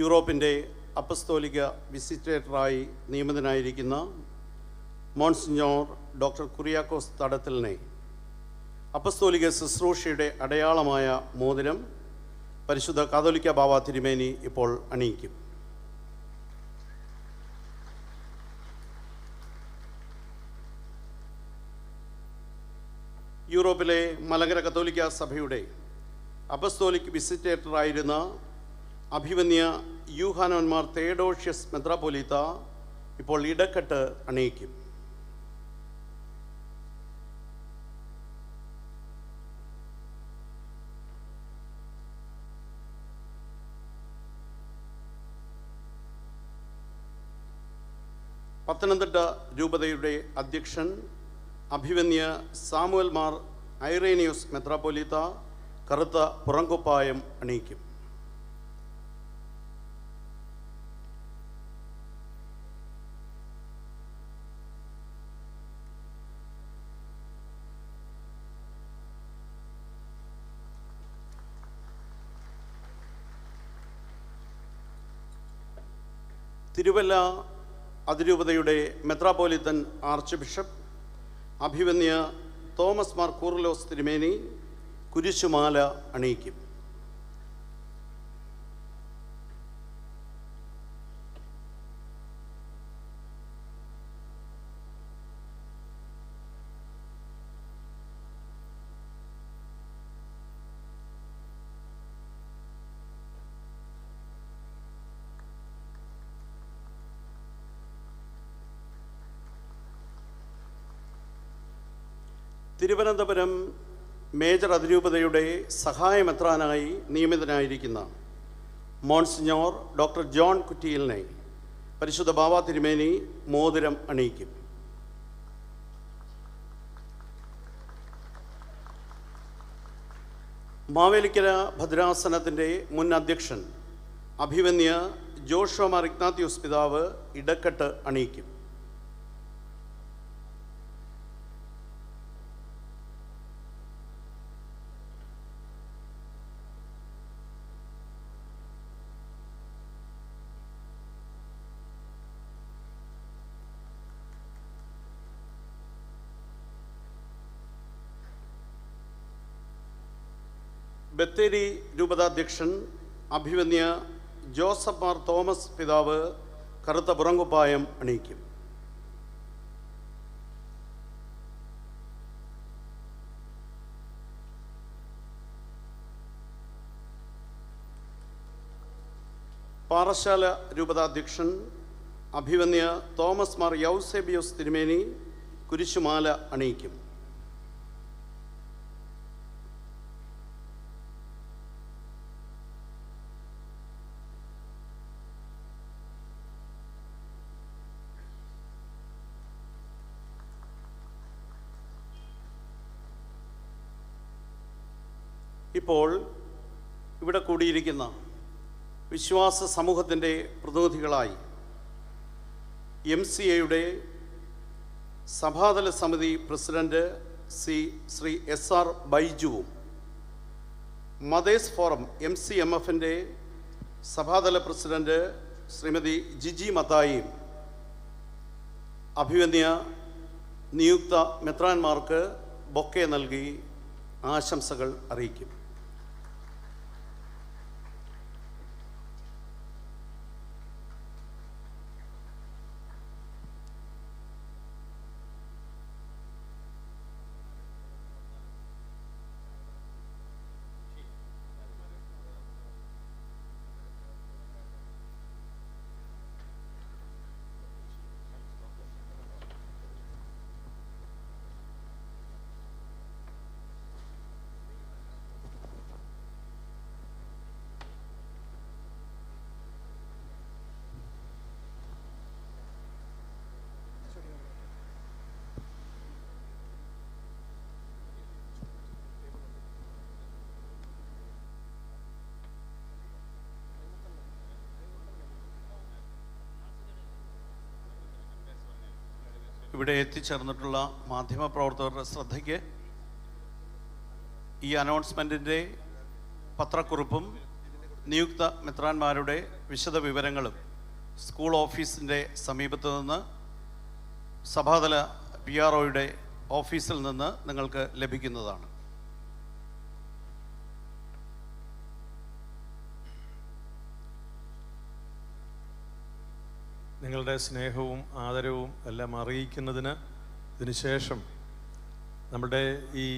യൂറോപ്പിന്റെ അപ്പസ്തോലിക വിസിറ്റേറ്ററായി നിയമിതനായിരിക്കുന്ന മോൺസിഞ്ഞോർ ഡോക്ടർ കുറിയാക്കോസ് തടത്തലിനെ അപ്പസ്തോലിക ശുശ്രൂഷയുടെ അടയാളമായ മോതിരം പരിശുദ്ധ കാതോലിക്ക ബാബ തിരുമേനി ഇപ്പോൾ അണിയിക്കും. യൂറോപ്പിലെ മലങ്കര കത്തോലിക്ക സഭയുടെ അപ്പസ്തോലിക് വിസിറ്റേറ്ററായിരുന്ന അഭിമന്യ യൂഹാനോന്മാർ തേഡോഷ്യസ് മെത്രാപൊലീത്ത ഇപ്പോൾ ഇടക്കെട്ട് അണിയിക്കും. പത്തനംതിട്ട രൂപതയുടെ അധ്യക്ഷൻ അഭിമന്യ സാമുവൽമാർ ഐറേനിയോസ് മെത്രാപ്പൊലീത്ത കറുത്ത പുറങ്കുപ്പായം അണിയിക്കും. തിരുവല്ല അതിരൂപതയുടെ മെത്രാപോലിത്തൻ ആർച്ച് ബിഷപ്പ് അഭിവന്യ തോമസ് മാർ കൂറലോസ് തിരുമേനി കുരിശുമാല അണിയിക്കും. തിരുവനന്തപുരം മേജർ അതിരൂപതയുടെ സഹായമെത്രാനായി നിയമിതനായിരിക്കുന്ന മോൺസിഞ്ഞോർ ഡോക്ടർ ജോൺ കുറ്റിയിലിനെ പരിശുദ്ധ ബാബ തിരുമേനി മോതിരം അണിയിക്കും. മാവേലിക്കര ഭദ്രാസനത്തിന്റെ മുൻ അധ്യക്ഷൻ അഭിവന്യ ജോഷോമാർ ഇഗ്നാത്യൂസ് പിതാവ് ഇടക്കെട്ട് അണിയിക്കും. ബത്തേരി രൂപതാധ്യക്ഷൻ അഭിമന്യ ജോസഫ് മാർ തോമസ് പിതാവ് കറുത്ത പുറങ്കുപ്പായം അണിയിക്കും. പാറശാല രൂപതാധ്യക്ഷൻ അഭിമന്യ തോമസ് മാർ യൗസേബിയോസ് തിരുമേനി കുരിശുമാല അണിയിക്കും. ഇപ്പോൾ ഇവിടെ കൂടിയിരിക്കുന്ന വിശ്വാസ സമൂഹത്തിന്റെ പ്രതിനിധികളായി എം സി എയുടെ സഭാതല സമിതി president C Sree S R ബൈജുവും mothers forum M C M എഫിന്റെ സഭാതല പ്രസിഡന്റ് ശ്രീമതി ജിജി മത്തായിയും അഭിവന്യ നിയുക്ത മെത്രാന്മാർക്ക് ബൊക്കെ നൽകി ആശംസകൾ അറിയിക്കും. ഇവിടെ എത്തിച്ചേർന്നിട്ടുള്ള മാധ്യമപ്രവർത്തകരുടെ ശ്രദ്ധയ്ക്ക് ഈ അനൗൺസ്മെന്റിന്റെ പത്രക്കുറിപ്പും നിയുക്ത മെത്രാന്മാരുടെ വിശദ വിവരങ്ങളും സ്കൂൾ ഓഫീസിന്റെ സമീപത്ത് നിന്ന് സഭാതല പി ആർ ഒയുടെ ഓഫീസിൽ നിന്ന് നിങ്ങൾക്ക് ലഭിക്കുന്നതാണ്. നിങ്ങളുടെ സ്നേഹവും ആദരവും എല്ലാം അറിയിക്കുന്നതിന് ഇതിനുശേഷം നമ്മുടെ ഈ